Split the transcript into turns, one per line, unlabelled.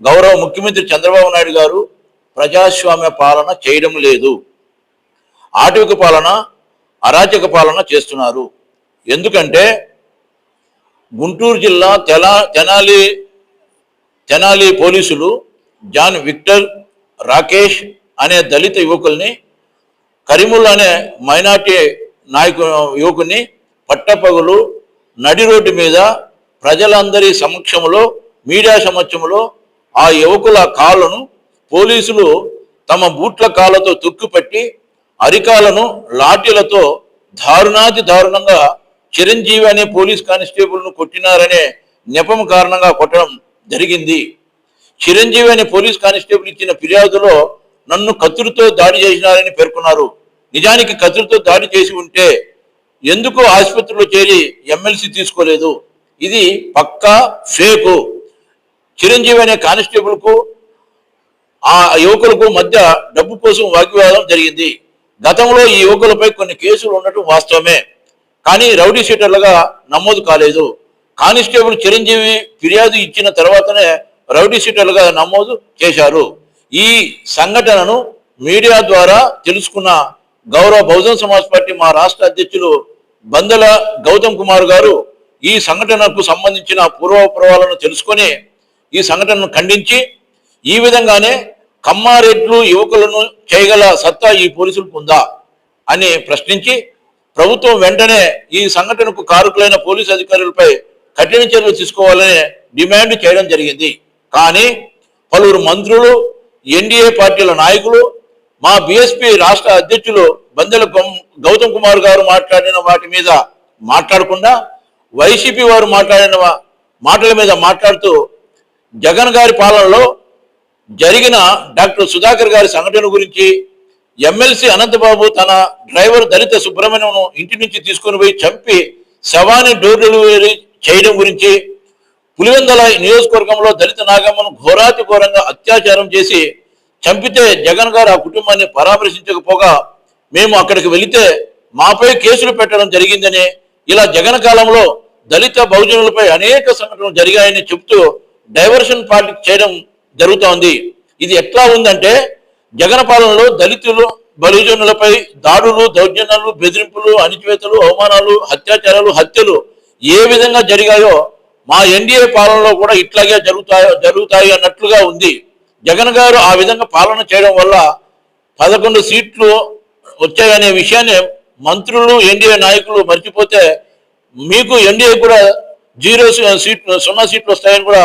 గౌరవ ముఖ్యమంత్రి చంద్రబాబు నాయుడు గారు ప్రజాస్వామ్య పాలన చేయడం లేదు. ఆటవిక పాలన అరాచక పాలన చేస్తున్నారు. ఎందుకంటే గుంటూరు జిల్లా తెలా తెనాలి తెనాలి పోలీసులు జాన్ విక్టర్ రాకేష్ అనే దళిత యువకుల్ని కరీముల్ అనే మైనార్టీ నాయకు యువకుని పట్టపగులు నడి రోడ్డు మీద ప్రజలందరి సమక్షంలో మీడియా సమక్షంలో ఆ యువకుల కాళ్ళను పోలీసులు తమ బూట్ల కాళ్ళతో తొక్కుపెట్టి అరికాలను లాఠీలతో దారుణాతి దారుణంగా చిరంజీవి అనే పోలీస్ కానిస్టేబుల్ను కొట్టినారనే నెపం కారణంగా కొట్టడం జరిగింది. చిరంజీవి అనే పోలీస్ కానిస్టేబుల్ ఇచ్చిన ఫిర్యాదులో నన్ను కత్తులతో దాడి చేసినారని పేర్కొన్నారు. నిజానికి కత్తులతో దాడి చేసి ఉంటే ఎందుకు ఆసుపత్రిలో చేరి ఎమ్మెల్సీ తీసుకోలేదు? ఇది పక్కా ఫేకు. చిరంజీవి అనే కానిస్టేబుల్కు ఆ యువకులకు మధ్య డబ్బు కోసం వాగ్వివాదం జరిగింది. గతంలో ఈ యువకులపై కొన్ని కేసులు ఉండటం వాస్తవమే. కానీ రౌడీ షీటర్లుగా నమోదు కాలేదు. కానిస్టేబుల్ చిరంజీవి ఫిర్యాదు ఇచ్చిన తర్వాతనే రౌడీ షీటర్లుగా నమోదు చేశారు. ఈ సంఘటనను మీడియా ద్వారా తెలుసుకున్న గౌరవ బహుజన్ సమాజ్ పార్టీ మా రాష్ట్ర అధ్యక్షులు బందల గౌతమ్ కుమార్ గారు ఈ సంఘటనకు సంబంధించిన పూర్వపురవాలను తెలుసుకొని ఈ సంఘటనను ఖండించి ఈ విధంగానే కమ్మారెడ్లు యువకులను చేయగల సత్తా ఈ పోలీసులకు ఉందా అని ప్రశ్నించి ప్రభుత్వం వెంటనే ఈ సంఘటనకు కారుకులైన పోలీసు అధికారులపై కఠిన చర్యలు తీసుకోవాలని డిమాండ్ చేయడం జరిగింది. కానీ పలువురు మంత్రులు ఎన్డీఏ పార్టీల నాయకులు మా బీఎస్పీ రాష్ట్ర అధ్యక్షులు బందెల గౌతమ్ కుమార్ గారు మాట్లాడిన వాటి మీద మాట్లాడకుండా వైసీపీ వారు మాట్లాడిన మాటల మీద మాట్లాడుతూ జగన్ గారి పాలనలో జరిగిన డాక్టర్ సుధాకర్ గారి సంఘటన గురించి ఎమ్మెల్సీ అనంతబాబు తన డ్రైవర్ దళిత సుబ్రహ్మణ్యంను ఇంటి నుంచి తీసుకుని పోయి చంపి శవాన్ని డోర్ డెలివరీ చేయడం గురించి పులివెందల నియోజకవర్గంలో దళిత నాగమ్మను ఘోరాతి ఘోరంగా అత్యాచారం చేసి చంపితే జగన్ గారు ఆ కుటుంబాన్ని పరామర్శించకపోగా మేము అక్కడికి వెళితే మాపై కేసులు పెట్టడం జరిగిందని ఇలా జగన్ కాలంలో దళిత బహుజనులపై అనేక సంఘటనలు జరిగాయని చెబుతూ డైవర్షన్ పాలిటిక్స్ చేయడం జరుగుతోంది. ఇది ఎట్లా ఉందంటే జగన్ పాలనలో దళితులు బలిజనులపై దాడులు దౌర్జన్యాలు బెదిరింపులు అణిచివేతలు అవమానాలు అత్యాచారాలు హత్యలు ఏ విధంగా జరిగాయో మా ఎన్డీఏ పాలనలో కూడా ఇట్లాగే జరుగుతాయో జరుగుతాయి అన్నట్లుగా ఉంది. జగన్ గారు ఆ విధంగా పాలన చేయడం వల్ల పదకొండు సీట్లు వచ్చాయనే విషయాన్ని మంత్రులు ఎన్డీఏ నాయకులు మర్చిపోతే మీకు ఎన్డీఏ కూడా జీరో సీట్లు సున్నా సీట్లు వస్తాయని కూడా